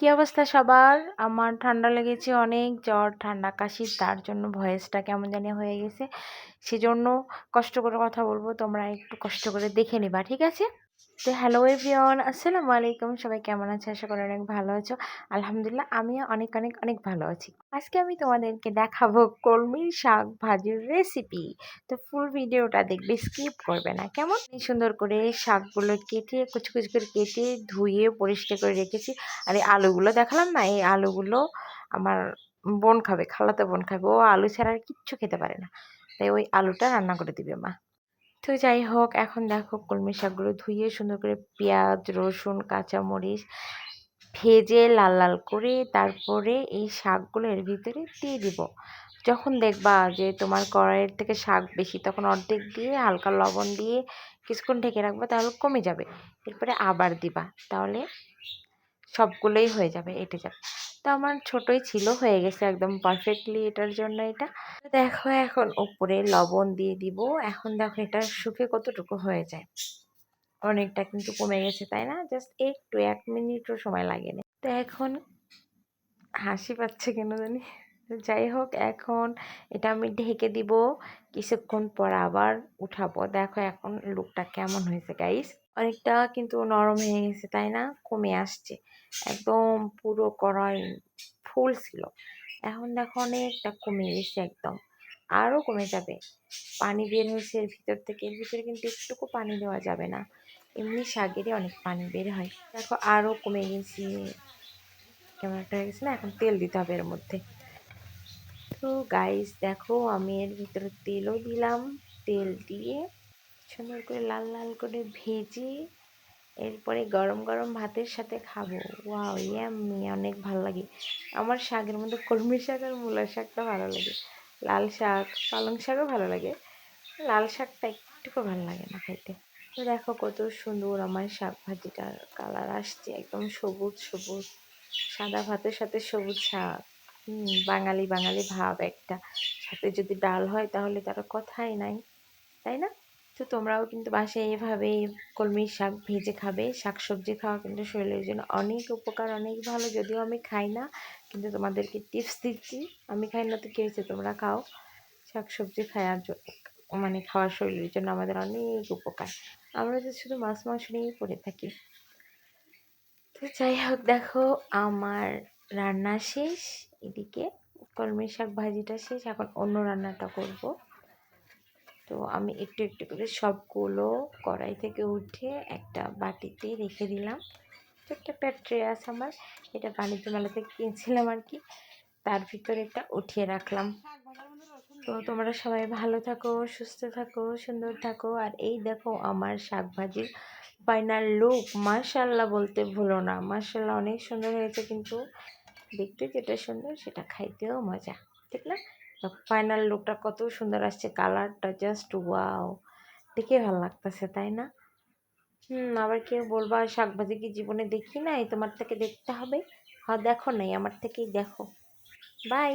কি অবস্থা সবার? আমার ঠান্ডা লেগেছে অনেক, জ্বর, ঠান্ডা, কাশি, তার জন্য ভয়েসটা কেমন জানি হয়ে গেছে। সেজন্য কষ্ট করে কথা বলব, তোমরা একটু কষ্ট করে দেখে নিবা, ঠিক আছে? তো হ্যালো এভরিওয়ান, আসসালামু আলাইকুম। সবাই কেমন আছে? আশা করি অনেক ভালো আছো। আলহামদুলিল্লাহ, আমিও অনেক অনেক অনেক ভালো আছি। আজকে আমি তোমাদেরকে দেখাবো কলমির শাক ভাজির রেসিপি তো ফুল ভিডিওটা দেখবে স্কিপ করবে না। কেমন? সুন্দর করে শাকগুলো কেটে কুচি কুচি করে কেটে, ধুয়ে, পরিষ্কার করে রেখেছি। আর এই আলুগুলো দেখালাম না, এই আলুগুলো আমার বোন খাবে, খালাতে বোন খাবে। ও আলু ছাড়া আর কিচ্ছু খেতে পারে না। তাই ওই আলুটা রান্না করে দিবে মা। তো যাই হোক, এখন দেখো কলমি শাকগুলো ধুয়ে সুন্দর করে পেঁয়াজ, রসুন, কাঁচামরিচ ভেজে লাল লাল করে তারপরে এই শাকগুলো এর ভিতরে দিয়ে দিব। যখন দেখবা যে তোমার কড়াইয়ের থেকে শাক বেশি, তখন অর্ধেক দিয়ে হালকা লবণ দিয়ে কিছুক্ষণ ঢেকে রাখবা, তাহলে কমে যাবে। এরপরে আবার দিবা, তাহলে সবগুলোই হয়ে যাবে, এটে যাবে। তো আমার ছোটই ছিল, হয়ে গেছে একদম পারফেক্টলি এটার জন্য এটা। দেখো এখন উপরে লবণ দিয়ে দিব। এখন দেখো এটা শুকে কতটুকু হয়ে যায়। অনেকটা কিন্তু কমে গেছে, তাই না? জাস্ট একটু, এক মিনিটও সময় লাগে না তো এখন হাসি পাচ্ছে কেন জানি? যাই হোক, এখন এটা আমি ঢেকে দিব। কিছুক্ষণ পর আবার উঠাবো। দেখো এখন লুকটা কেমন হয়েছে গাইস অনেকটা কিন্তু নরম হয়ে গেছে, তাই না? কমে আসছে। একদম পুরো কড়াই ফুল ছিল। এখন দেখো অনেকটা কমে গেছে একদম। আরও কমে যাবে। পানি বের হয়েছে এর ভিতর থেকে। এর ভিতরে কিন্তু একটুকু পানি দেওয়া যাবে না। এমনি শাকেরই অনেক পানি বের হয়। দেখো আরও কমে গেছি। কেমন একটা হয়ে গেছে না? এখন তেল দিতে হবে এর মধ্যে। তো গাইস দেখো আমি এর ভিতরে তেলও দিলাম। তেল দিয়ে সুন্দর করে লাল লাল করে ভেজে এরপরে গরম গরম ভাতের সাথে খাব। ওয়াও, ইয়াম্মি, অনেক ভালো লাগে। আমার শাকের মধ্যে কলমি শাক আর মূলা শাকটা ভালো লাগে। লাল শাক, পালং শাকও ভালো লাগে। লাল শাকটা একটুকু ভালো লাগে না খাইতে। তো দেখো কত সুন্দর আমার শাক ভাজিটার কালার আসছে, একদম সবুজ সবুজ। সাদা ভাতের সাথে সবুজ শাক। বাঙালি বাঙালি ভাব একটা। সাথে যদি ডাল হয় তাহলে তার কথাই নাই, তাই না? তো তোমরাও কিন্তু বাসায় এভাবে কলমির শাক ভেজে খাবে। শাক সবজি খাওয়া কিন্তু শরীরের জন্য অনেক উপকার, অনেক ভালো। যদিও আমি খাই না, কিন্তু তোমাদেরকে টিপস দিচ্ছি। আমি খাই না তো কী হয়েছে? তোমরা খাও। শাক সবজি খাওয়ার মানে খাওয়ার শরীরের জন্য আমাদের অনেক উপকার। আমরা তো শুধু মাছ, মাংস নিয়েই পড়ে থাকি। তো যাই হোক, দেখো আমার রান্না শেষ। এদিকে কলমি শাক ভাজিটা শেষ। এখন অন্য রান্নাটা করব। তো আমি একটু একটু করে সবগুলো কড়াই থেকে উঠে একটা বাটিতে রেখে দিলাম। ছোট্ট একটা ট্রে আছে আমার, এটা বাণিজ্য মেলা থেকে কিনছিলাম আর কি। তার ভিতরে একটা উঠিয়ে রাখলাম। তো তোমরা সবাই ভালো থাকো, সুস্থ থাকো, সুন্দর থাকো। আর এই দেখো আমার শাক ভাজির ফাইনাল লুক মাশাল্লাহ বলতে ভুলো না। মাশাল্লাহ অনেক সুন্দর হয়েছে কিন্তু দেখতে যেটা সুন্দর সেটা খাইতেও মজা, ঠিক না? ফাইনাল লুকটা কত সুন্দর আসছে কালারটা জাস্ট ওয়াও দেখে ভালো লাগতেছে, তাই না? হুম, আবার কেউ বলবা শাকভাজি কি জীবনে দেখি নাই? তোমার থেকে দেখতে হবে? হ্যাঁ দেখো নাই, আমার থেকেই দেখো। বাই